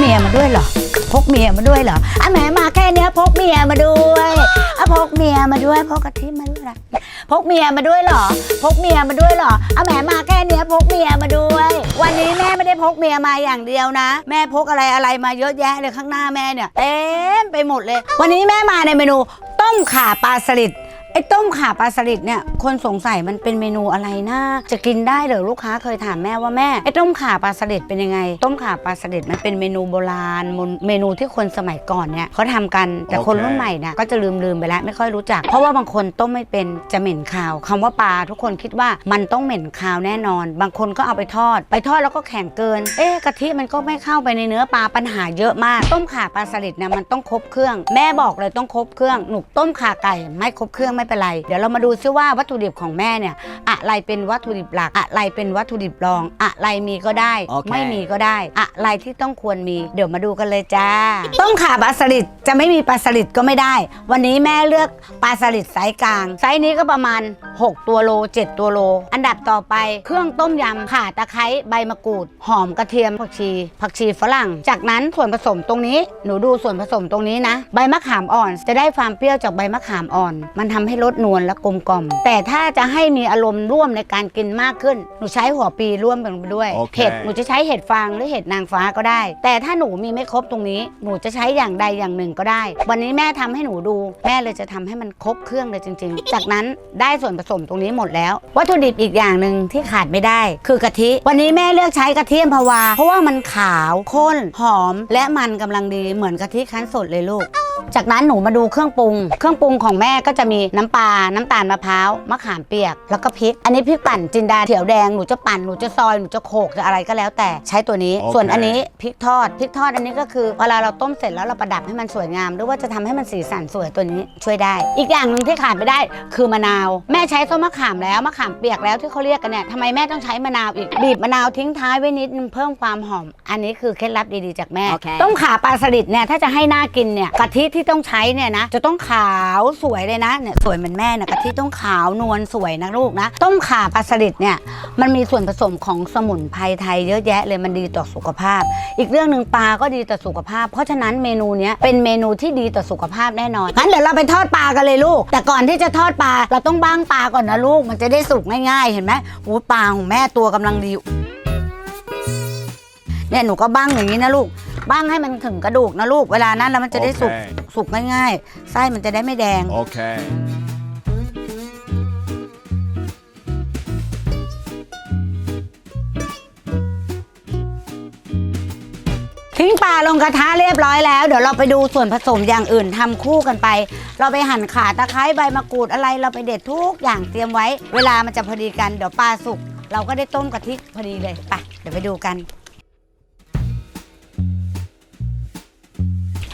เมียมาด้วยเหรอ พกเมียมาด้วยเหรออะแหมมาแค่เนี้ยพกเมียมาด้วยอะพกเมียมาด้วยพกกะทิมาด้วยละพกเมียมาด้วยเหรอ พกเมียมาด้วยเหรออะแหมมาแค่เนี้ยพกเมียมาด้วย วันนี้แม่ไม่ได้พกเมียมาอย่างเดียวนะ แม่พกอะไรอะไรมาเยอะแยะเลยข้างหน้าแม่เนี่ยเต็มไปหมดเลย วันนี้แม่มาในเมนูต้มข่าปลาสลิด ไอ้ต้มข่าปลาสลิดเนี่ยคนสงสัยมันเป็นเมนูอะไรนะจะกินได้เหรอลูกค้าเคยถามแม่ว่าแม่ไอ้ต้มข่าปลาสลิดเป็นยังไง ต้มข่าปลาสลิดมันเป็นเมนูโบราณเมนูที่คนสมัยก่อนเนี่ยเขาทำกันแต่คนรุ่นใหม่เนี่ยก็จะลืมลืมไปแล้วไม่ค่อยรู้จัก เพราะว่าบางคนต้มไม่เป็นจะเหม็นคาวคำว่าปลาทุกคนคิดว่ามันต้องเหม็นคาวแน่นอน บางคนก็เอาไปทอด ไปทอดแล้วก็แข็งเกิน เอ๊ะกะทิมันก็ไม่เข้าไปในเนื้อปลาปัญหาเยอะมาก ต้มข่าปลาสลิดเนี่ยมันต้องครบเครื่อง แม่บอกเลยต้องครบเครื่องหนูต้มข่าไก่ไม่ครบเครื่องไม่เป็นไร เดี๋ยวเรามาดูซิว่าวัตถุดิบของแม่เนี่ยอะไรเป็นวัตถุดิบหลักอะไรเป็นวัตถุดิบรอง อะไรมีก็ได้ โอเค ไม่มีก็ได้ อะไรที่ต้องควรมีเดี๋ยวมาดูกันเลยจ้า ต้มข่าปลาสลิดจะไม่มีปลาสลิดก็ไม่ได้ วันนี้แม่เลือกปลาสลิดไซส์กลางไซส์นี้ก็ประมาณ 6 ตัวโล 7 ตัวโล อันดับต่อไปเครื่องต้มยำข่าตะไคร้ใบมะกรูด หอมกระเทียมผักชี ผักชีฝรั่ง จากนั้นส่วนผสมตรงนี้หนูดูส่วนผสมตรงนี้นะ ใบมะขามอ่อนจะได้ความเปรี้ยวจากใบมะขามอ่อน มันทำให้รสนวลและกลมกล่อม แต่ถ้าจะให้มีอารมณ์ร่วมในการกินมากขึ้น หนูใช้หัวปีร่วมกันไปด้วย โอเค เห็ดหนูจะใช้เห็ดฟางหรือเห็ดนางฟ้าก็ได้ แต่ถ้าหนูมีไม่ครบตรงนี้ หนูจะใช้อย่างใดอย่างหนึ่งก็ได้ วันนี้แม่ทำให้หนูดู แม่เลยจะทำให้มันครบเครื่องเลยจริง ๆ จากนั้นได้ส่วนผสมตรงนี้หมดแล้ว วัตถุดิบอีกอย่างหนึ่งที่ขาดไม่ได้ คือกะทิ วันนี้แม่เลือกใช้กะทิอัมพวา เพราะว่ามันขาวข้นหอม และมันกำลังดีเหมือนกะทิคั้นสดเลยลูก จากนั้นหนูมาดูเครื่องปรุง เครื่องปรุงของแม่ก็จะมีน้ำปลา น้ำตาลมะพร้าว มะขามเปียก แล้วก็พริก อันนี้พริกปั่นจินดาเขียวแดง หนูจะปั่น หนูจะซอย หนูจะโขก จะอะไรก็แล้วแต่ใช้ตัวนี้โอเคส่วนอันนี้พริกทอด พริกทอดอันนี้ก็คือเวลาเราต้มเสร็จแล้วเราประดับให้มันสวยงาม หรือว่าจะทำให้มันสีสันสวยตัวนี้ช่วยได้ อีกอย่างหนึ่งที่ขาดไม่ได้คือมะนาว แม่ใช้ส้มมะขามแล้ว มะขามเปียกแล้วที่เขาเรียกกันเนี่ยทำไมแม่ต้องใช้มะนาวอีก บีบมะนาวทิ้งท้ายไว้นิดนึงเพิ่มความหอม อันนี้คือเคล็ดลับดีๆจากแม่โอเคต้มข่าปลาสลิดเนี่ยถ้าจะให้น่ากินเนี่ยกะทิที่ต้องใช้เนี่ยนะ จะต้องขาวสวยเลยนะเนี่ยสวยเหมือนแม่นะกะทิต้องขาวนวลสวยนะลูกนะ ต้มข่าปลาสลิดเนี่ยมันมีส่วนผสมของสมุนไพรไทยเยอะแยะเลยมันดีต่อสุขภาพ อีกเรื่องหนึ่งปลาก็ดีต่อสุขภาพ เพราะฉะนั้นเมนูเนี้ยเป็นเมนูที่ดีต่อสุขภาพแน่นอนงั้นเดี๋ยวเราไปทอดปลากันเลยลูก แต่ก่อนที่จะทอดปลาเราต้องบ้างปลาก่อนนะลูกมันจะได้สุกง่ายๆ เห็นไหมโอ้ปลาของแม่ตัวกำลังดีเนี่ยหนูก็บ้างอย่างนี้นะลูก บ้างให้มันถึงกระดูกนะลูกเวลานั้นแล้วมันจะได้สุกโอเค สุกง่ายๆไส้มันจะได้ไม่แดง Okay. ทิ้งปลาลงกระทะเรียบร้อยแล้ว เดี๋ยวเราไปดูส่วนผสมอย่างอื่นทำคู่กันไป เราไปหั่นข่าตะไคร้ใบมะกรูดอะไรเราไปเด็ดทุกอย่างเตรียมไว้ เวลามันจะพอดีกันเดี๋ยวปลาสุกเราก็ได้ต้มกะทิพอดีเลยไปเดี๋ยวไปดูกัน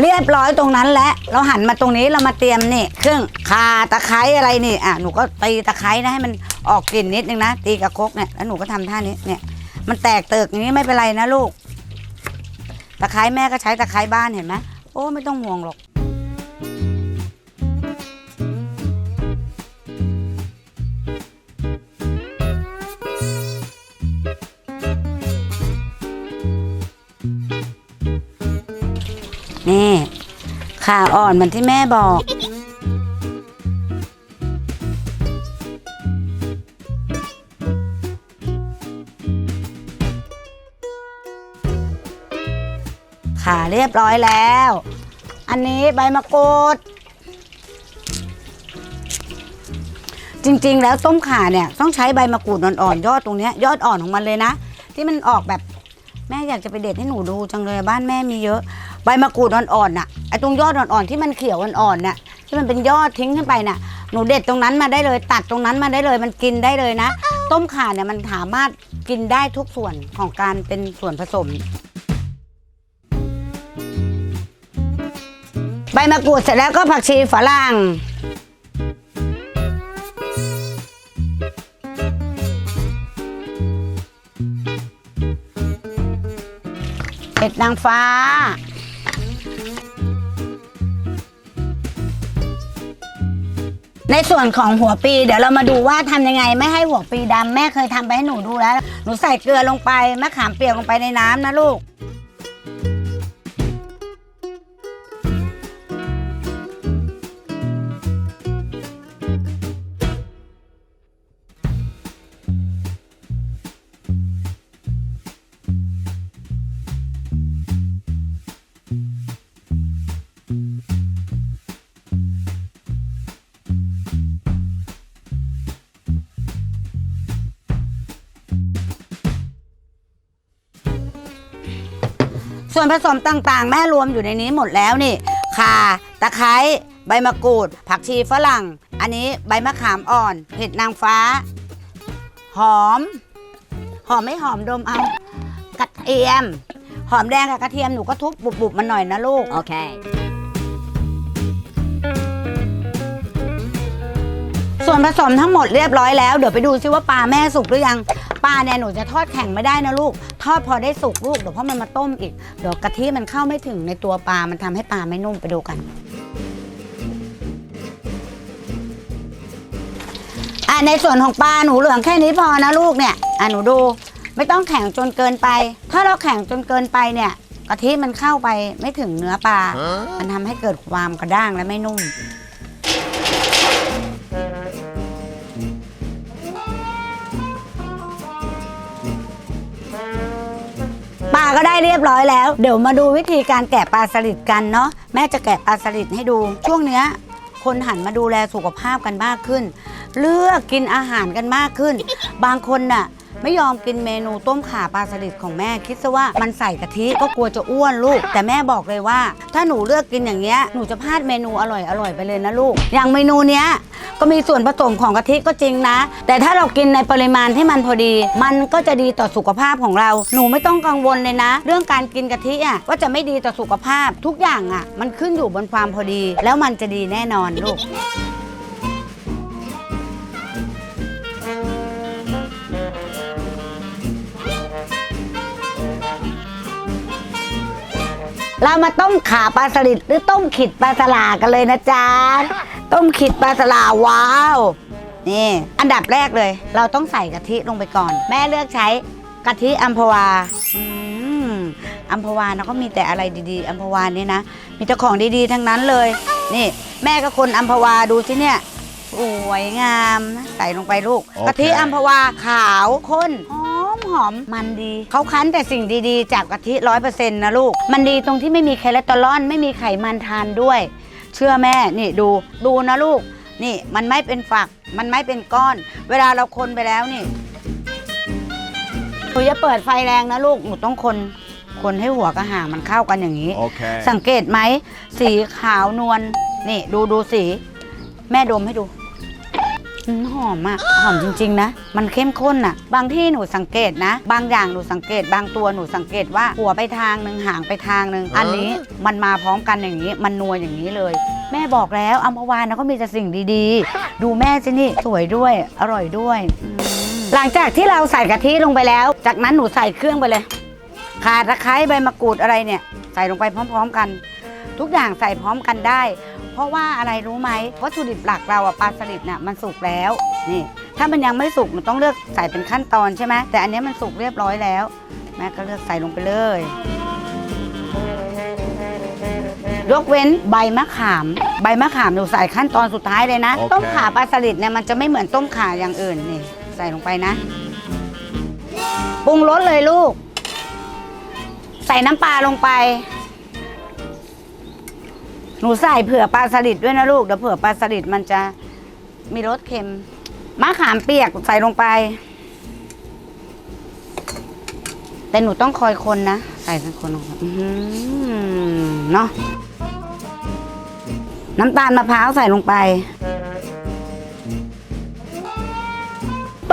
เรียบร้อยตรงนั้นแล้วเราหันมาตรงนี้เรามาเตรียมนี่เครื่องข่าตะไคร้อะไรนี่อะหนูก็ตีตะไคร้นะให้มันออกกลิ่นนิดนึงนะตีกับครกเนี่ยแล้วหนูก็ทำท่านี้เนี่ยมันแตกเติกอย่างนี้ไม่เป็นไรนะลูก ตะไคร้แม่ก็ใช้ตะไคร้บ้านเห็นไหมโอ้ไม่ต้องห่วงหรอก นี่ขาอ่อนเหมือนที่แม่บอก ขาเรียบร้อยแล้ว อันนี้ใบมะกรูดจริงๆ แล้วต้มข่าเนี่ยต้องใช้ใบมะกรูดอ่อนๆยอดตรงนี้ยอดอ่อนของมันเลยนะ ที่มันออกแบบแม่อยากจะไปเด็ดให้หนูดูจังเลยบ้านแม่มีเยอะ ใบมะกรูดอ่อนๆน่ะไอ้ตรงยอดอ่อนๆที่มันเขียวอ่อนๆน่ะที่มันเป็นยอดทิ้งขึ้นไปน่ะหนูเด็ดตรงนั้นมาได้เลย ตัดตรงนั้นมาได้เลย มันกินได้เลยนะ ต้มข่าเนี่ยมันสามารถกินได้ทุกส่วนของการเป็นส่วนผสม ใบมะกรูดเสร็จแล้วก็ผักชีฝรั่งเห็ดนางฟ้า ในส่วนของหัวปีเดี๋ยวเรามาดูว่าทำยังไงไม่ให้หัวปีดำแม่เคยทำไปให้หนูดูแล้ว หนูใส่เกลือลงไปมะขามเปียกลงไปในน้ำนะลูก ส่วนผสมต่างๆ แม่รวมอยู่ในนี้หมดแล้วนี่ข่าตะไคร้ใบมะกรูด ผักชีฝรั่ง อันนี้ใบมะขามอ่อน เห็ดนางฟ้า หอม หอมไม่หอมดมเอากระเทียม หอมแดงกับกระเทียมหนูก็ทุบบุบๆมันหน่อยนะลูก Okay. ส่วนผสมทั้งหมดเรียบร้อยแล้ว เดี๋ยวไปดูซิว่าปลาแม่สุกหรือยัง ปลาเนี่ยหนูจะทอดแข็งไม่ได้นะลูก ทอดพอได้สุกลูกเดี๋ยวเพราะมันมาต้มอีกเดี๋ยวกะทิมันเข้าไม่ถึงในตัวปลา มันทำให้ปลาไม่นุ่มไปดูกัน อะในส่วนของปลาหนูเหลืองแค่นี้พอนะลูกเนี่ยอะหนูดูไม่ต้องแข็งจนเกินไป ถ้าเราแข็งจนเกินไปเนี่ยกะทิมันเข้าไปไม่ถึงเนื้อปลา มันทำให้เกิดความกระด้างและไม่นุ่ม ก็ได้เรียบร้อยแล้ว เดี๋ยวมาดูวิธีการแกะปลาสลิดกันเนาะแม่จะแกะปลาสลิดให้ดู ช่วงเนี้ยคนหันมาดูแลสุขภาพกันมากขึ้น เลือกกินอาหารกันมากขึ้น บางคนน่ะ ไม่ยอมกินเมนูต้มข่าปลาสลิดของแม่คิดซะว่ามันใส่กะทิก็กลัวจะอ้วนลูก แต่แม่บอกเลยว่า ถ้าหนูเลือกกินอย่างเงี้ยหนูจะพลาดเมนูอร่อยอร่อยไปเลยนะลูก อย่างเมนูเนี้ยก็มีส่วนผสมของกะทิก็จริงนะ แต่ถ้าเรากินในปริมาณที่มันพอดี มันก็จะดีต่อสุขภาพของเรา หนูไม่ต้องกังวลเลยนะ เรื่องการกินกะทิอะว่าจะไม่ดีต่อสุขภาพทุกอย่างอะ มันขึ้นอยู่บนความพอดี แล้วมันจะดีแน่นอนลูก เรามาต้มขาปลาสลิดหรือต้มขิดปลาสลากันเลยนะจ๊ะ ต้มขิดปลาสลาว้าว นี่ อันดับแรกเลย เราต้องใส่กะทิลงไปก่อน แม่เลือกใช้กะทิอัมพวาอืมอัมพวานะก็มีแต่อะไรดีๆอัมพวาเนี่ยนะ มีแต่ของดีๆทั้งนั้นเลย นี่ แม่ก็คนอัมพวาดูสิเนี่ยสวยงาม ใส่ลงไปลูก กะทิอัมพวาขาวข้นห หอมมันดี เขาคั้นแต่สิ่งดีๆ จากกะทิร้อยเปอร์เซ็นต์นะลูก มันดีตรงที่ไม่มีคอเลสเตอรอลไม่มีไขมันทานด้วย เชื่อแม่นี่ดูดูนะลูก นี่มันไม่เป็นฝัก มันไม่เป็นก้อน เวลาเราคนไปแล้วนี่หนูจะเปิดไฟแรงนะลูกหนูต้องคนคนให้หัวกับหางมันเข้ากันอย่างนี้ Okay. สังเกตไหมสีขาวนวลนี่ดูดูสี แม่ดมให้ดู อืมหอมอะหอมจริง ๆ นะ มันเข้มข้นอะบางที่หนูสังเกตนะ บางอย่างหนูสังเกต บางตัวหนูสังเกตว่าหัวไปทางหนึ่งหางไปทางหนึ่งอันนี้มันมาพร้อมกันอย่างนี้ มันนัวอย่างนี้เลย แม่บอกแล้วอัมพวานะก็มีแต่สิ่งดีๆ ดูแม่สินี่สวยด้วยอร่อยด้วยอืมหลังจากที่เราใส่กะทิลงไปแล้ว จากนั้นหนูใส่เครื่องไปเลยข่าตะไคร้ใบมะกรูดอะไรเนี่ย ใส่ลงไปพร้อม ๆ กัน ทุกอย่างใส่พร้อมกันได้เพ ราะว่าอะไรรู้ไหมวัตถุดิบหลักเราอะปลาสลิดน่ะมันสุกแล้วนี่ถ้ามันยังไม่สุกหนูต้องเลือกใส่เป็นขั้นตอนใช่ไหมแต่อันเนี้ยมันสุกเรียบร้อยแล้ว แม่ก็เลือกใส่ลงไปเลยยกเว้นใบมะขาม ใบมะขามหนูใส่ขั้นตอนสุดท้ายเลยนะโอเคต้มข่าปลาสลิดเนี่ยมันจะไม่เหมือนต้มข่าอย่างอื่นนี่ใส่ลงไปนะปรุงรสเลยลูก ใส่น้ำปลาลงไป หนูใส่เผื่อปลาสลิดด้วยนะลูกเดี๋ยวเผื่อปลาสลิดมันจะมีรสเค็มมะขามเปียกใส่ลงไป แต่หนูต้องคอยคนนะ ใส่เป็นคนลงไปอื้อหือเนาะน้ำตาลมะพร้าวใส่ลงไป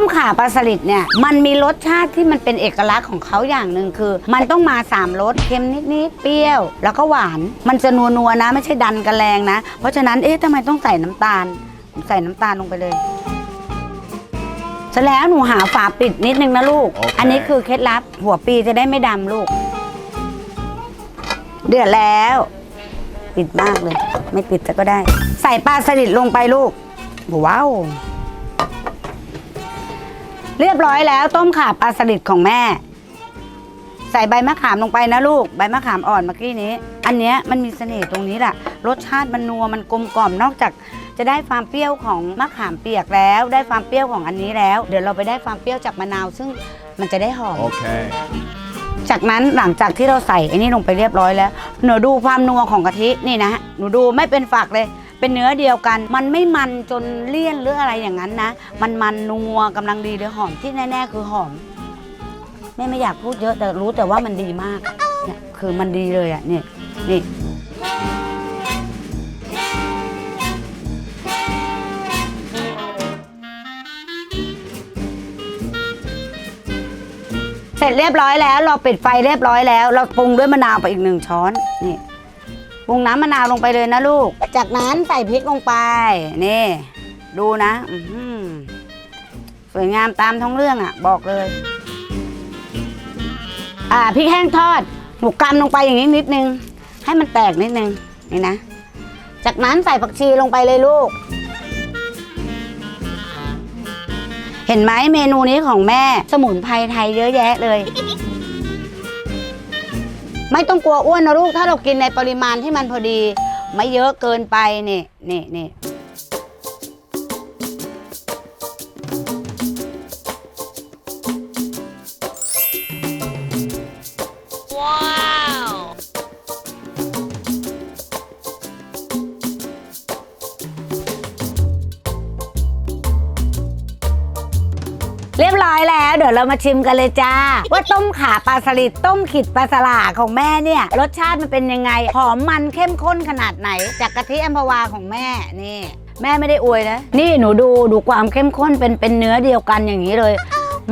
มข่าปลาสลิดเนี่ยมันมีรสชาติที่มันเป็นเอกลักษณ์ของเขาอย่างหนึ่งคือ มันต้องมาสามรสเค็มนิดๆเปรี้ยว แล้วก็หวาน มันจะนัวๆนะ ไม่ใช่ดันกันแรงนะ เพราะฉะนั้นเอ๊ะทำไมต้องใส่น้ำตาลใส่น้ำตาลลงไปเลยเสร็จแล้วหนูหาฝาปิดนิดนึงนะลูกโอเคอันนี้คือเคล็ดลับหัวปีจะได้ไม่ดำลูก เดือดแล้ว ปิดมากเลย ไม่ปิดแต่ก็ได้ ใส่ปลาสลิดลงไปลูกว้าว เรียบร้อยแล้วต้มข่าปลาสลิดของแม่ ใส่ใบมะขามลงไปนะลูก ใบมะขามอ่อนเมื่อกี้นี้ อันเนี้ยมันมีเสน่ห์ตรงนี้แหละรสชาติมันนัวมันกลมกล่อมนอกจากจะได้ความเปรี้ยวของมะขามเปียกแล้ว ได้ความเปรี้ยวของอันนี้แล้ว เดี๋ยวเราไปได้ความเปรี้ยวจากมะนาว ซึ่งมันจะได้หอม Okay. จากนั้นหลังจากที่เราใส่ไอ้นี่ลงไปเรียบร้อยแล้ว หนูดูความนัวของกะทินี่นะหนูดูไม่เป็นฝักเลย เป็นเนื้อเดียวกัน มันไม่มันจนเลี่ยนหรืออะไรอย่างนั้นนะ มันมันนัวกำลังดีเลยหอมที่แน่ ๆ คือหอมแม่ไม่อยากพูดเยอะแต่รู้แต่ว่ามันดีมากเนี่ยคคือมันดีเลยอะนี่นี่เสร็จเรียบร้อยแล้ว เราปิดไฟเรียบร้อยแล้ว เราปรุงด้วยมะนาวไปอีกหนึ่งช้อนนี่ ปรุงน้ำมะนาวลงไปเลยนะลูก จากนั้นใส่พริกลงไป นี่ ดูนะสวยงามตามท้องเรื่องอะ บอกเลย อ่าพริกแห้งทอดหนูกำลงไปอย่างนี้นิดนึง ให้มันแตกนิดนึง นี่นะ จากนั้นใส่ผักชีลงไปเลยลูก เห็นไหมเมนูนี้ของแม่ สมุนไพรไทยเยอะแยะเลย ไม่ต้องกลัวอ้วนนะลูกถ้าเรากินในปริมาณที่มันพอดี ไม่เยอะเกินไปนี่นี่นี่ เรียบร้อยแล้ว เดี๋ยวเรามาชิมกันเลยจ้า ว่าต้มขาปลาสลิดต้มขิดปลาสลาของแม่เนี่ย รสชาติมันเป็นยังไง หอมมันเข้มข้นขนาดไหน จากกะทิอัมพวาของแม่นี่แม่ไม่ได้อวยนะ นี่หนูดูดูความเข้มข้นเป็นเป็นเนื้อเดียวกันอย่างนี้เลย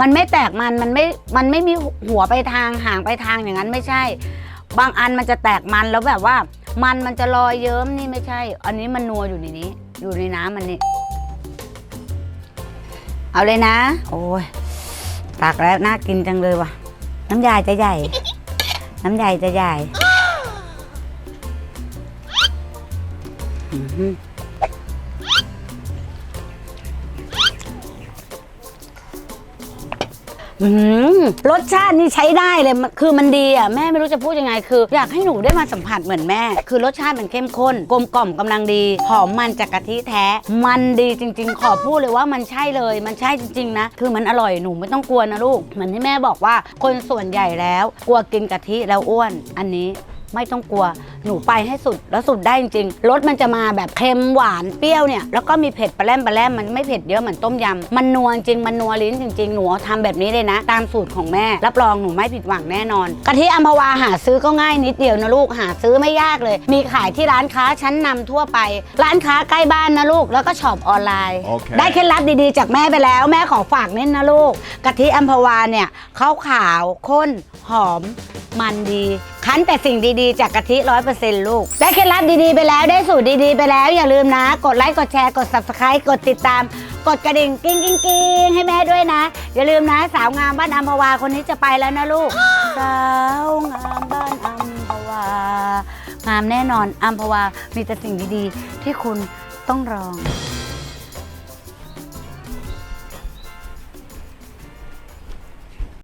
มันไม่แตกมันมันไม่ มันไม่มีหัวไปทางห่างไปทางอย่างนั้นไม่ใช่ บางอันมันจะแตกมันแล้วแบบว่า มันมันจะลอยเยิ้มนี่ไม่ใช่ อันนี้มันนัวอยู่ในนี้ อยู่ในน้ำมันนี่ เอาเลยนะ โอ้ยตักแล้วน่ากินจังเลยว่ะ น้ำยายจะใหญ่ น้ำยายจะใหญ่ อื้อหืออื้อหือรสชาตินี่ใช้ได้เลยมันคือมันดีอะแม่ไม่รู้จะพูดยังไงคือ อยากให้หนูได้มาสัมผัสเหมือนแม่ คือรสชาติมันเข้มข้น กลมกล่อมกำลังดี หอมมันจากกะทิแท้ มันดีจริง ๆ ขอพูดเลยว่ามันใช่เลย มันใช่จริง ๆ นะ คือมันอร่อยหนูไม่ต้องกลัวนะลูกเหมือนที่แม่บอกว่า คนส่วนใหญ่แล้ว กลัวกินกะทิแล้วอ้วน อันนี้ ไม่ต้องกลัว หนูไปให้สุดแล้วสุดได้จริงๆรสมันจะมาแบบเค็มหวานเปรี้ยวเนี่ยแล้วก็มีเผ็ดปลาแรมปลาแรมมันไม่เผ็ดเยอะเหมือนต้มยำมันนัวจริงมันนัวลิ้นจริงๆหนูทำแบบนี้เลยนะ ตามสูตรของแม่ รับรองหนูไม่ผิดหวังแน่นอนกะทิอัมพวาหาซื้อก็ง่ายนิดเดียวนะลูกหาซื้อไม่ยากเลย มีขายที่ร้านค้าชั้นนำทั่วไป ร้านค้าใกล้บ้านนะลูกแล้วก็ช็อปออนไลน์โอเคได้เคล็ดลับดีๆ จากแม่ไปแล้วแม่ขอฝากนิดนะลูกกะทิอัมพวาเนี่ยขาวขาวๆข้นหอม มันดีคั้นแต่สิ่งดีๆ จากกะทิร้อยเปอร์เซ็นต์ลูก ได้เคล็ดลับดีๆไปแล้วได้สูตรดีๆ ไปแล้ว อย่าลืมนะ กดไลค์กดแชร์กด subscribe กดติดตาม กดกระดิ่งกิ้งกิ้งกิ้งให้แม่ด้วยนะ อย่าลืมนะ สาวงามบ้านอัมพวาคนนี้จะไปแล้วนะลูก สาวงามบ้านอัมพวางามแน่นอนอัมพวามีแต่สิ่งดีๆ ที่คุณต้องลอง